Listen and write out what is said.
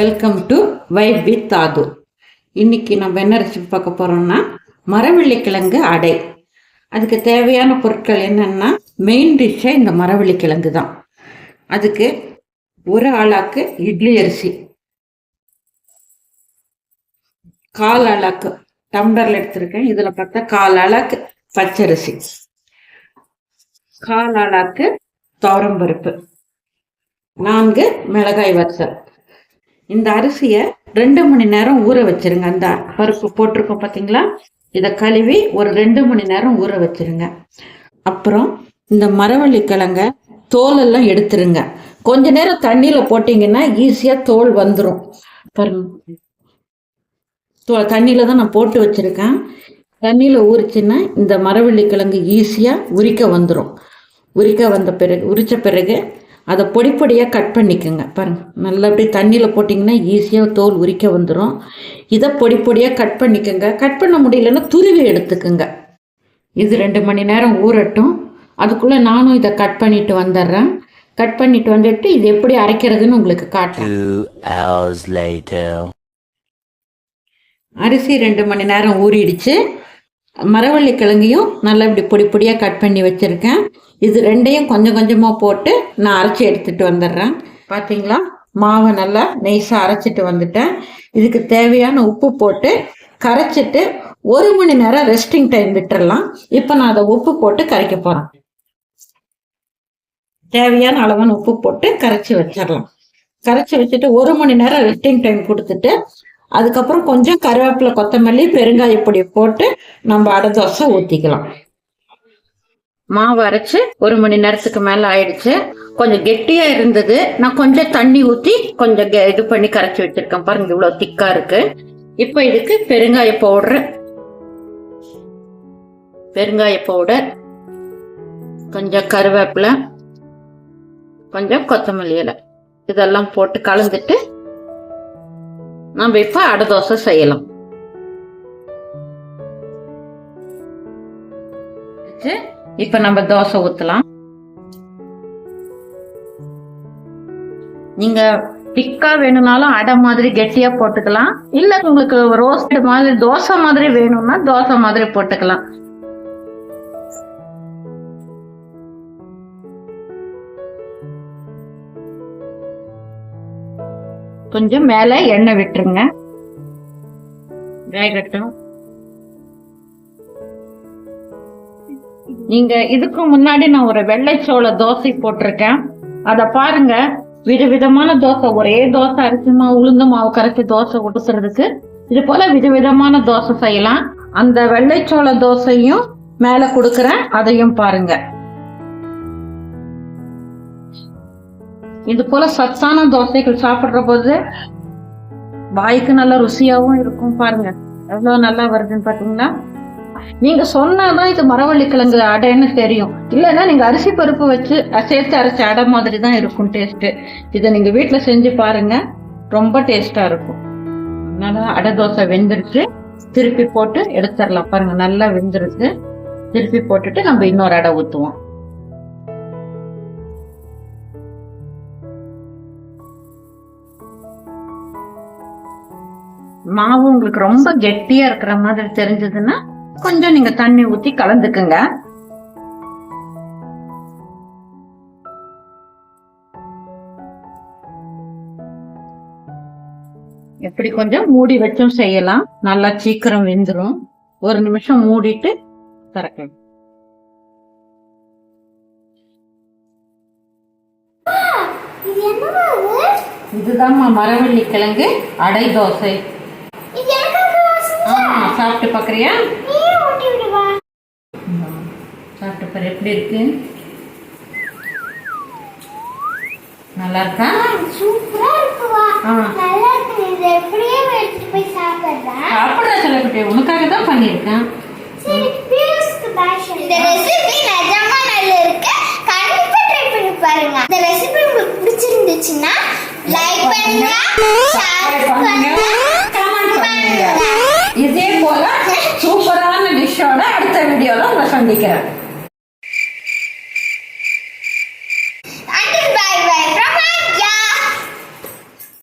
Welcome to vibe with தாது இன்னைக்கு நம்ம என்ன ரெசிபி பார்க்க போறோம்னா மரவள்ளிக்கிழங்கு அடை. அதுக்கு தேவையான பொருட்கள் என்னன்னா மெயின் டிஷ்ஷே இந்த மரவள்ளிக்கிழங்கு தான். அதுக்கு ஒரு ஆளாக்கு இட்லி அரிசி. கால் அளாக்கு டம்ளர்ல எடுத்திருக்கேன். இதுல பார்த்தா கால் அளாக்கு பச்சரிசி. கால் அளாக்கு துவரம்பருப்பு நான்கு மிளகாய் வத்தல். இந்த அரிசியை ரெண்டு மணி நேரம் ஊற வச்சிருங்க. அந்த பருப்பு போட்டிருக்கோம் பார்த்தீங்களா இதை கழுவி ஒரு ரெண்டு மணி நேரம் ஊற வச்சிருங்க. அப்புறம் இந்த மரவள்ளி கிழங்க தோலெல்லாம் எடுத்துருங்க. கொஞ்ச நேரம் தண்ணியில் போட்டிங்கன்னா ஈஸியாக தோல் வந்துடும் பாருங்க. தோ தண்ணியில் தான் நான் போட்டு வச்சுருக்கேன். தண்ணியில் ஊறிச்சின்னா இந்த மரவள்ளி கிழங்கு ஈஸியாக உரிக்க வந்துடும் உரிக்க வந்த பிறகு உரித்த பிறகு அதை பொடி பொடியாக கட் பண்ணிக்கோங்க. பாருங்கள் நல்லா அப்படியே தண்ணியில் போட்டிங்கன்னா ஈஸியாக தோல் உரிக்க வந்துடும் இதை பொடி பொடியாக கட் பண்ணிக்கோங்க. கட் பண்ண முடியலன்னா துருவி எடுத்துக்கோங்க. இது ரெண்டு மணி நேரம் ஊறட்டும். அதுக்குள்ளே நானும் இதை கட் பண்ணிட்டு வந்துடுறேன். கட் பண்ணிட்டு வந்துட்டு இது எப்படி அரைக்கிறதுன்னு உங்களுக்கு காட்டுறேன். அரிசி ரெண்டு மணி நேரம் ஊறிடுச்சு. மரவள்ளி கிழங்கையும் நல்லா இப்படி பொடி பொடியாக கட் பண்ணி வச்சுருக்கேன். இது ரெண்டையும் கொஞ்சம் கொஞ்சமாக போட்டு நான் அரைச்சி எடுத்துகிட்டு வந்துடுறேன். பார்த்தீங்களா மாவை நல்லா நெய்ஸாக அரைச்சிட்டு வந்துட்டேன். இதுக்கு தேவையான உப்பு போட்டு கரைச்சிட்டு ஒரு மணி நேரம் ரெஸ்டிங் டைம் விட்டுறலாம். இப்போ நான் அதை உப்பு போட்டு கரைக்க போகிறேன் தேவையான அளவான உப்பு போட்டு கரைச்சி வச்சிடலாம். கரைச்சி வச்சுட்டு ஒரு மணி நேரம் ரெஸ்டிங் டைம் கொடுத்துட்டு அதுக்கப்புறம் கொஞ்சம் கருவேப்பிலை கொத்தமல்லி பெருங்காய பொடி போட்டு நம்ம அடை தோசை ஊற்றிக்கலாம் மாவு அரைச்சு ஒரு மணி நேரத்துக்கு மேலே ஆயிடுச்சு. கொஞ்சம் கெட்டியா இருந்தது. நான் கொஞ்சம் தண்ணி ஊற்றி கொஞ்சம் கெ- இது பண்ணி கரைச்சி வச்சிருக்கேன் பாருங்க இவ்வளோ திக்கா இருக்கு. இப்போ இதுக்கு பெருங்காய பவுடர். பெருங்காய பவுடர். கொஞ்சம் கருவேப்பிலை. கொஞ்சம் கொத்தமல்லி இலை. இதெல்லாம் போட்டு கலந்துட்டு நம்ம இப்போ அடை தோசை செய்யலாம்? இப்ப நம்ம தோசை ஊத்தலாம். நீங்க திக்கா வேணும்னாலும் அடை மாதிரி கெட்டியா போட்டுக்கலாம். இல்ல உங்களுக்கு ரோஸ்ட் மாதிரி தோசை மாதிரி வேணும்னா தோசை மாதிரி போட்டுக்கலாம். கொஞ்சம் மேல எண்ணெய் விட்டுருங்க. வேகட்டும். நீங்க இதுக்கு முன்னாடி நான் ஒரு வெள்ளைச்சோள தோசை போட்டிருக்கேன். அத பாருங்க விதவிதமான தோசை. ஒரே தோசை அரிசி மாவு உளுந்து மாவு கரைச்சி தோசை கொடுக்கறதுக்கு இது போல விதவிதமான தோசை செய்யலாம். அந்த வெள்ளைச்சோள தோசையும் மேல கொடுக்கறேன் அதையும் பாருங்க. இது போல சத்தான தோசைகள் சாப்பிடுற போது வாய்க்கு நல்லா ருசியாகவும் இருக்கும் பாருங்க. எவ்வளோ நல்லா வருதுன்னு பார்த்தீங்கன்னா நீங்க சொன்னாதான் இது மரவள்ளி கிழங்கு அடைன்னு தெரியும். இல்லைன்னா நீங்க அரிசி பருப்பு வச்சு சேர்த்து அரைச்ச அடை மாதிரி தான் இருக்கும் டேஸ்ட் இதை நீங்க வீட்டில் செஞ்சு பாருங்க. ரொம்ப டேஸ்டா இருக்கும். நல்லா அடை தோசை வெந்துருச்சு. திருப்பி போட்டு எடுத்துடலாம் பாருங்க. நல்லா வெந்துருச்சு. திருப்பி போட்டுட்டு நம்ம இன்னொரு அடை ஊற்றுவோம் மாவு உங்களுக்கு ரொம்ப கெட்டியா இருக்கிற மாதிரி தெரிஞ்சதுன்னா கொஞ்சம் நீங்க தண்ணி ஊத்தி கலந்துக்குங்க. எப்படி கொஞ்சம் மூடி வச்சும் செய்யலாம். நல்லா சீக்கிரம் வெந்துரும். ஒரு நிமிஷம் மூடிட்டு திறக்கலாம் இது என்னமா இது? இதுதாம்மா மரவள்ளி கிழங்கு அடை தோசை. சாப்பிட்டு விடுவா. சாப்பிட்டு பாரு எப்படி இருக்கு நல்லா இருக்கா சூப்பரா இருக்குவா. ஆ. நல்லா இருக்கு. இதை எப்படியே எடுத்துட்டு போய் சாப்பிடுறேன். சாப்பிட்ற சிலக்குட்டி உனக்காக தான் பண்ணியிருக்கேன் சரி, பியூஸ்க்கு bye சொல்லு. இந்த ரெசிபி நிஜமா நல்லா இருக்கு கண்டிப்பா ட்ரை பண்ணி பாருங்க இந்த ரெசிபி உங்களுக்கு பிடிச்சிருந்துச்சுன்னா லைக் பண்ணுங்க பண்ணுங்க